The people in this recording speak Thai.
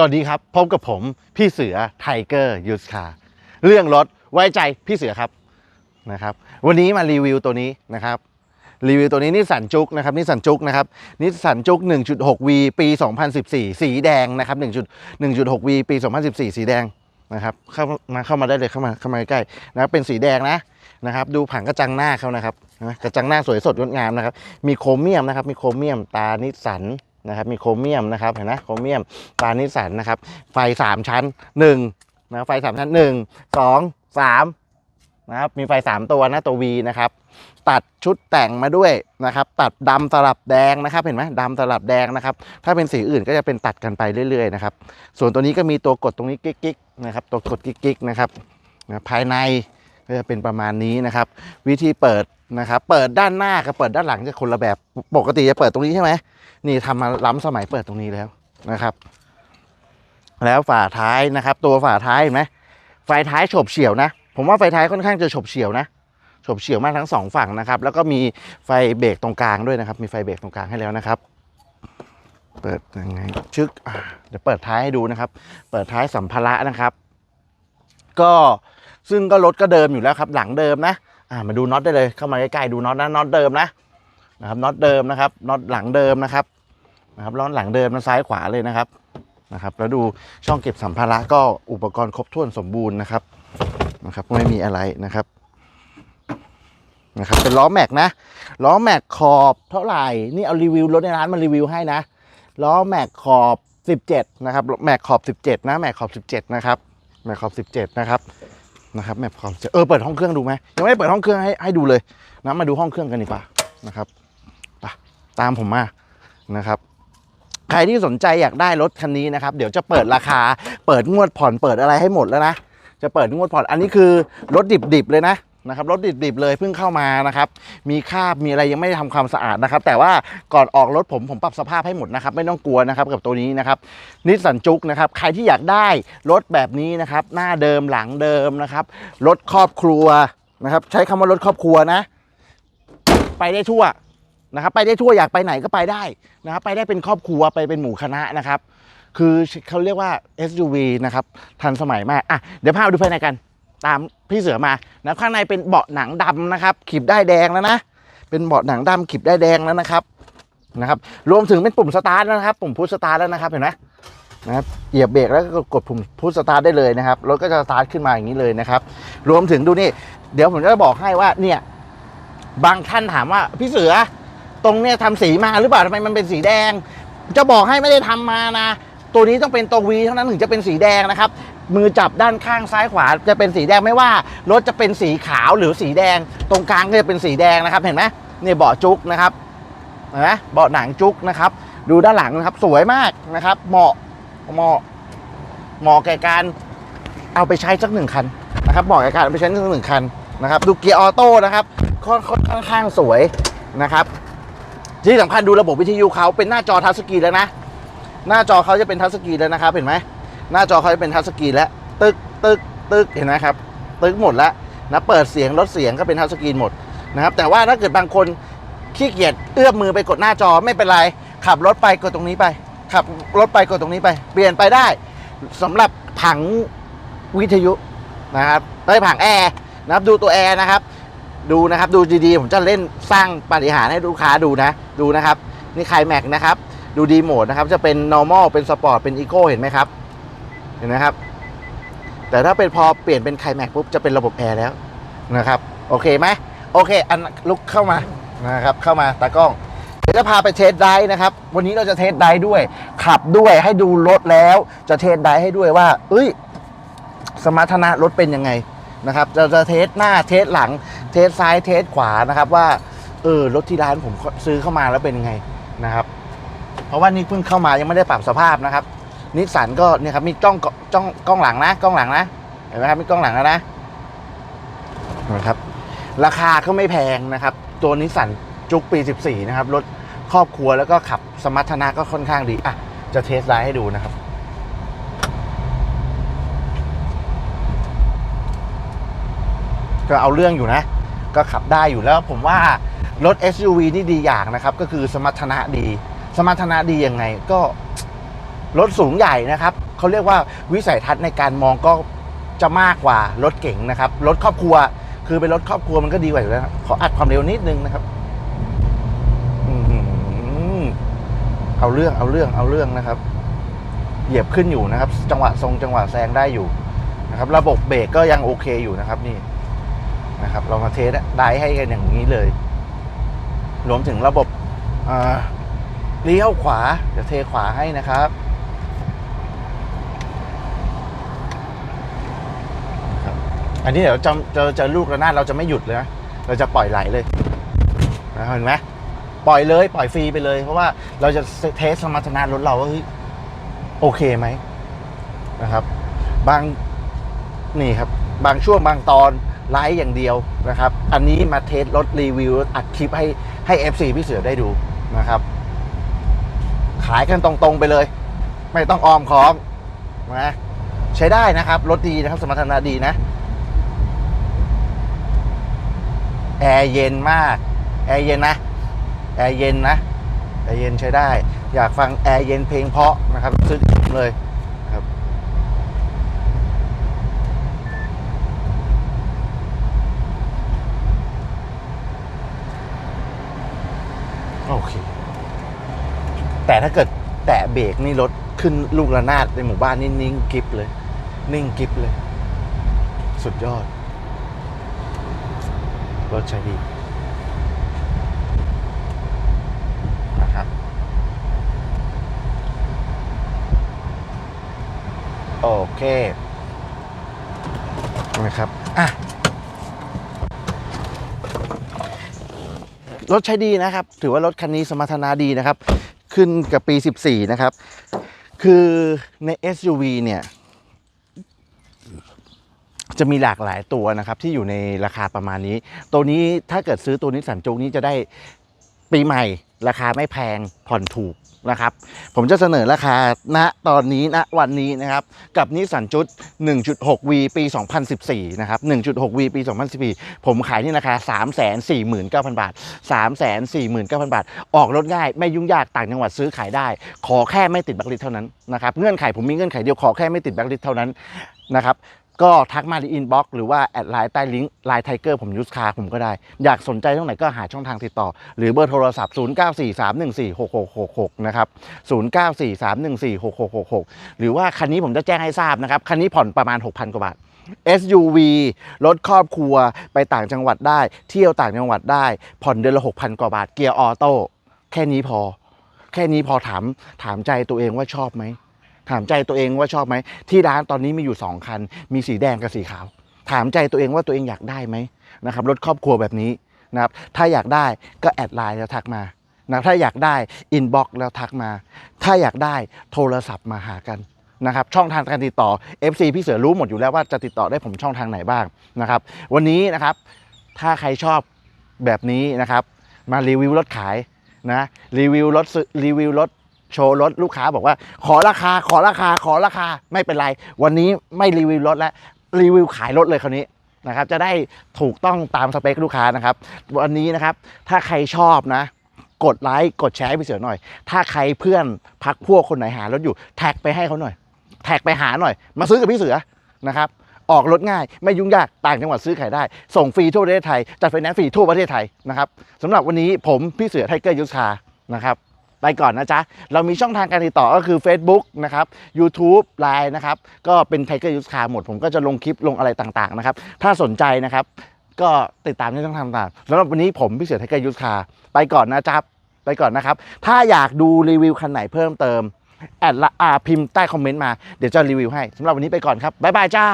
สวัสดีครับ พบกับผมพี่เสือไทเกอร์ยูสคาเรื่องรถไว้ใจพี่เสือครับนะครับ วันนี้มารีวิวตัวนี้นะครับ รีวิวตัวนี้นิสสันจุกนะครับนิสสันจุกนะครับนิสสันจุก 1.6V ปี 2014 สีแดงนะครับ1 1.6V ปี 2014 สีแดงนะครับเข้ามาเข้ามาได้เลยเข้ามาเข้ามาใกล้นะครับเป็นสีแดงนะนะครับ ดูผังกระจังหน้าเขานะครับกระจังหน้าสวยสดงดงามนะครับ มีโครเมียมนะครับ มีโครเมียมตานิสสัน นะครับมีโครเมียมนะครับเห็นไหมโครเมียมตานิสันนะครับ ไฟสามชั้นหนึ่งนะไฟสามชั้นหนึ่งสองสามนะครับมีไฟสามตัวนะตัว V นะครับตัดชุดแต่งมาด้วยนะครับ ตัดดำสลับแดงนะครับ เห็นไหมดำสลับแดงนะครับ ถ้าเป็นสีอื่นก็จะเป็นตัดกันไปเรื่อยๆนะครับส่วนตัวนี้ก็มีตัวกดตรงนี้กิ๊กๆนะครับตัวกดกิ๊กๆนะครับนะภายในก็จะเป็นประมาณนี้นะครับ วิธีเปิด นะครับเปิดด้านหน้ากับเปิดด้านหลังจะคนละแบบปกติจะเปิดตรงนี้ใช่ไหมนี่ทำมาล้ำสมัยเปิดตรงนี้แล้วนะครับ แล้วฝาท้ายนะครับ ตัวฝาท้ายเห็นไหมไฟท้ายฉบเฉียวนะ ผมว่าไฟท้ายค่อนข้างจะฉบเฉียวนะฉบเฉียวมากทั้งสองฝั่งนะครับ แล้วก็มีไฟเบรกตรงกลางด้วยนะครับ มีไฟเบรกตรงกลางให้แล้วนะครับ เปิดยังไงชึกเดี๋ยวเปิดท้ายให้ดูนะครับ เปิดท้ายสัมภาระนะครับ ก็ซึ่งก็รถก็เดิมอยู่แล้วครับ หลังเดิมนะ อ่ามาดูน็อตได้เลยเข้ามาใกล้ๆดูน็อตนะน็อตเดิมนะนะครับน็อตเดิมนะครับน็อตหลังเดิมนะครับนะครับน็อตหลังเดิมนะซ้ายขวาเลยนะครับนะครับ แล้วดูช่องเก็บสัมภาระก็อุปกรณ์ครบถ้วนสมบูรณ์นะครับนะครับไม่มีอะไรนะครับนะครับเป็นล้อแม็กนะล้อแม็กขอบเท่าไหร่นี่เอารีวิวรถในร้านมารีวิวให้นะล้อแม็กขอบ 17 นะครับแม็กขอบ 17 นะแม็กขอบ 17 นะครับแม็กขอบ 17 นะครับ นะครับแมพความเออเปิดห้องเครื่องดูไหมยังไม่ได้เปิดห้องเครื่องให้ให้ดูเลยนะมาดูห้องเครื่องกันดีกว่านะครับไปตามผมมานะครับใครที่สนใจอยากได้รถคันนี้นะครับ เดี๋ยวจะเปิดราคา เปิดงวดผ่อนเปิดอะไรให้หมดแล้วนะจะเปิดงวดผ่อนอันนี้คือรถดิบๆเลยนะ นะครับรถดิบๆเลยเพิ่งเข้ามานะครับมีคราบมีอะไรยังไม่ได้ทำความสะอาดนะครับ แต่ว่าก่อนออกรถผมผมปรับสภาพให้หมดนะครับ ไม่ต้องกลัวนะครับกับตัวนี้นะครับนิสสันจุกนะครับใครที่อยากได้รถแบบนี้นะครับ หน้าเดิมหลังเดิมนะครับรถครอบครัวนะครับ ใช้คำว่ารถครอบครัวนะ ไปได้ทั่วนะครับ ไปได้ทั่วอยากไปไหนก็ไปได้นะครับ ไปได้เป็นครอบครัวไปเป็นหมู่คณะนะครับ คือเขาเรียกว่า SUV นะครับทันสมัยมากอะเดี๋ยวพาไปดูภายในกัน ตามพี่เสือมานะข้างในเป็นเบาะหนังดำนะครับขีบได้แดงแล้วนะ เป็นเบาะหนังดำขีบได้แดงแล้วนะครับนะครับ รวมถึงเป็นปุ่มสตาร์ทแล้วนะครับ ปุ่มพุชสตาร์ทแล้วนะครับเห็นไหมนะครับเหยียบเบรกแล้วก็กดปุ่มพุชสตาร์ทได้เลยนะครับรถก็จะสตาร์ทขึ้นมาอย่างนี้เลยนะครับ รวมถึงดูนี่ เดี๋ยวผมจะบอกให้ว่าเนี่ยบางท่านถามว่าพี่เสือตรงเนี่ยทำสีมาหรือเปล่าทำไมมันเป็นสีแดง จะบอกให้ไม่ได้ทำมานะ ตัวนี้ต้องเป็นตัววีเท่านั้นถึงจะเป็นสีแดงนะครับ มือจับด้านข้างซ้ายขวาจะเป็นสีแดงไม่ว่า รถจะเป็นสีขาวหรือสีแดง ตรงกลางก็จะเป็นสีแดงนะครับ เห็นไหมเนี่ยเบาะจุกนะครับเห็นไหมเบาะหนังจุกนะครับ ดูด้านหลังนะครับสวยมากนะครับ เหมาะเหมาะเหมาะแก่การเอาไปใช้สักหนึ่งคันนะครับเหมาะแก่การเอาไปใช้สักหนึ่งคันนะครับ ดูเกียร์ออโต้นะครับค่อนค่อนข้างสวยนะครับ ที่สำคัญดูระบบวิทยุเขาเป็นหน้าจอทัชสกรีนแล้วนะ หน้าจอเขาจะเป็นทัชสกรีนแล้วนะครับ เห็นไหม หน้าจอเขาจะเป็นทัชสกรีนแล้วตึกตึกตึกเห็นไหมครับ ตึกหมดแล้วนะเปิดเสียงลดเสียงก็เป็นทัชสกรีนหมดนะครับแต่ว่าถ้าเกิดบางคนขี้เกียจเอื้อมมือไปกดหน้าจอไม่เป็นไรขับรถไปกดตรงนี้ไป ขับรถไปกดตรงนี้ไป เปลี่ยนไปได้สำหรับผังวิทยุนะครับได้ผังแอร์นะครับดูตัวแอร์นะครับ ดูนะครับดูดีๆผมจะเล่นสร้างปฏิหารให้ลูกค้าดูนะ ดูนะครับ นี่ไคลแม็กนะครับ ดูดีโหมดนะครับ จะเป็น normal เป็น sport เป็น eco เห็นไหมครับ เห็นไหมครับ แต่ถ้าเป็นพอเปลี่ยนเป็นไคลแม็กปุ๊บจะเป็นระบบแอร์แล้วนะครับ โอเคไหมโอเค อันลุกเข้ามานะครับ เข้ามาตากล้อง เดี๋ยวจะพาไปเทสไดร์นะครับ วันนี้เราจะเทสไดร์ด้วย ขับด้วยให้ดูรถแล้ว จะเทสไดร์ให้ด้วยว่า เอ้ย สมรรถนะรถเป็นยังไงนะครับจะจะเทสหน้าเทสหลัง เทสซ้ายเทสขวานะครับว่าเออรถที่ร้านผมซื้อเข้ามาแล้วเป็นยังไงนะครับ เพราะว่านี่เพิ่งเข้ามายังไม่ได้ปรับสภาพนะครับ นิสสันก็เนี่ยครับมีจ้องจ้องกล้องหลังนะกล้องหลังนะเห็นไหมครับมีกล้องหลังแล้วนะนะครับ ราคาก็ไม่แพงนะครับ ตัวนิสสันจุกปี 14 นะครับรถครอบครัวแล้วก็ขับสมรรถนะก็ค่อนข้างดีอะจะเทสไลด์ให้ดูนะครับก็เอาเรื่องอยู่นะ ก็ขับได้อยู่แล้วผมว่ารถ SUV นี่ดีอย่างนะครับ ก็คือสมรรถนะดี สมรรถนะดียังไงก็ รถสูงใหญ่นะครับเขาเรียกว่าวิสัยทัศน์ในการมองก็จะมากกว่ารถเก๋งนะครับรถครอบครัวคือเป็นรถครอบครัวมันก็ดีกว่าอยู่แล้วขออัดความเร็วนิดนึงนะครับเอาเรื่องเอาเรื่องเอาเรื่องนะครับ เหยียบขึ้นอยู่นะครับ จังหวะทรงจังหวะแซงได้อยู่นะครับ ระบบเบรกก็ยังโอเคอยู่นะครับนี่นะครับ เรามาเทสได้ให้กันอย่างนี้เลย รวมถึงระบบเลี้ยวขวาเดี๋ยวเทขวาให้นะครับ อันนี้เดี๋ยวจะจะจะลูกระนาดเราจะไม่หยุดเลยนะเราจะปล่อยไหลเลยเห็นไหมปล่อยเลยปล่อยฟรีไปเลย เพราะว่าเราจะเทสสมรรถนะรถเราว่าเฮ้ยโอเคไหมนะครับ บางนี่ครับ บางช่วงบางตอนไลฟ์อย่างเดียวนะครับ อันนี้มาเทสรถรีวิวอัดคลิปให้ให้ FC พี่เสือได้ดูนะครับ ขายกันตรงๆไปเลย ไม่ต้องออมค้อมนะใช้ได้นะครับ รถดีนะครับ สมรรถนะดีนะ แอร์เย็นมาก แอร์เย็นนะ แอร์เย็นนะ แอร์เย็นใช้ได้ อยากฟังแอร์เย็นเพลงเพราะนะครับซื้อเลยครับ โอเค แต่ถ้าเกิดแตะเบรกนี่รถขึ้นลูกระนาดในหมู่บ้านนี่นิ่งกริบเลย นิ่งกริบเลย สุดยอด รถใช้ดีนะครับ โอเคนะครับอะรถใช้ดีนะครับ ถือว่ารถคันนี้สมรรถนะดีนะครับ ขึ้นกับปี 14 นะครับ คือใน SUV เนี่ย จะมีหลากหลายตัวนะครับที่อยู่ในราคาประมาณนี้ ตัวนี้ถ้าเกิดซื้อตัวนี้สันจุกนี้จะได้ปีใหม่ ราคาไม่แพงผ่อนถูกนะครับ ผมจะเสนอราคาณตอนนี้ณวันนี้นะครับ กับนิสสันจุด 1.6V ปี 2014 นะครับ 1.6V ปี 2014 ผมขายนี่ราคา 349,000 บาท 349,000 บาท ออกรถง่าย ไม่ยุ่งยากต่างจังหวัดซื้อขายได้ ขอแค่ไม่ติดแบล็คลิสเท่านั้นนะครับ เงื่อนไขผมมีเงื่อนไขเดียวขอแค่ไม่ติดแบล็คลิสเท่านั้นนะครับ ก็ทักมาที่อินบ็อกซ์หรือว่าแอดไลน์ใต้ลิงก์ไลน์ไทเกอร์ผมยูสคาผมก็ได้ อยากสนใจตรงไหนก็หาช่องทางติดต่อ หรือเบอร์โทรศัพท์ 0943146666 นะครับ 0943146666 หรือว่าคันนี้ผมจะแจ้งให้ทราบนะครับ คันนี้ผ่อนประมาณ 6,000 กว่าบาท SUV รถครอบครัวไปต่างจังหวัดได้ เที่ยวต่างจังหวัดได้ ผ่อนเดือนละ 6,000 กว่าบาทเกียร์ออโต้แค่นี้พอ แค่นี้พอถามถามใจตัวเองว่าชอบไหม ถามใจตัวเองว่าชอบไหม ที่ร้านตอนนี้มีอยู่ 2 คัน มีสีแดงกับสีขาว ถามใจตัวเองว่าตัวเองอยากได้ไหมนะครับรถครอบครัวแบบนี้นะครับถ้าอยากได้ก็แอดไลน์แล้วทักมานะถ้าอยากได้อินบ็อกซ์แล้วทักมา ถ้าอยากได้โทรศัพท์มาหากันนะครับช่องทางการติดต่อ FC พี่เสือรู้หมดอยู่แล้วว่าจะติดต่อได้ผมช่องทางไหนบ้างนะครับ วันนี้นะครับถ้าใครชอบแบบนี้นะครับ มารีวิวรถขายนะรีวิวรถรีวิวรถ โชว์รถลูกค้าบอกว่า ขอราคาขอราคาขอราคาไม่เป็นไร วันนี้ไม่รีวิวรถแล้วรีวิวขายรถเลยคราวนี้นะครับ จะได้ถูกต้องตามสเปคลูกค้านะครับ วันนี้นะครับ ถ้าใครชอบนะ กดไลค์กดแชร์ให้พี่เสือหน่อย ถ้าใครเพื่อนพักพวกคนไหนหารถอยู่ แท็กไปให้เขาหน่อย แท็กไปหาหน่อย มาซื้อกับพี่เสือนะครับออกรถง่าย ไม่ยุ่งยากต่างจังหวัดซื้อขายได้ ส่งฟรีทั่วประเทศไทย จัดไฟแนนซ์ฟรีทั่วประเทศไทยนะครับสำหรับวันนี้ผมพี่เสือไทเกอร์ยุทธานะครับ ไปก่อนนะจ๊ะ เรามีช่องทางการติดต่อก็คือ Facebook นะครับ YouTube Line นะครับ ก็เป็นไทเกอร์ยุทธาหมด ผมก็จะลงคลิปลงอะไรต่างๆนะครับ ถ้าสนใจนะครับ ก็ติดตามในช่องทางต่างๆสำหรับวันนี้ผมพี่เสือไทเกอร์ยุทธาไปก่อนนะจ๊ะไปก่อนนะครับ ถ้าอยากดูรีวิวคันไหนเพิ่มเติมแอดละอาพิมพ์ใต้คอมเมนต์มา เดี๋ยวจะรีวิวให้สำหรับวันนี้ไปก่อนครับบ๊ายบายจ้า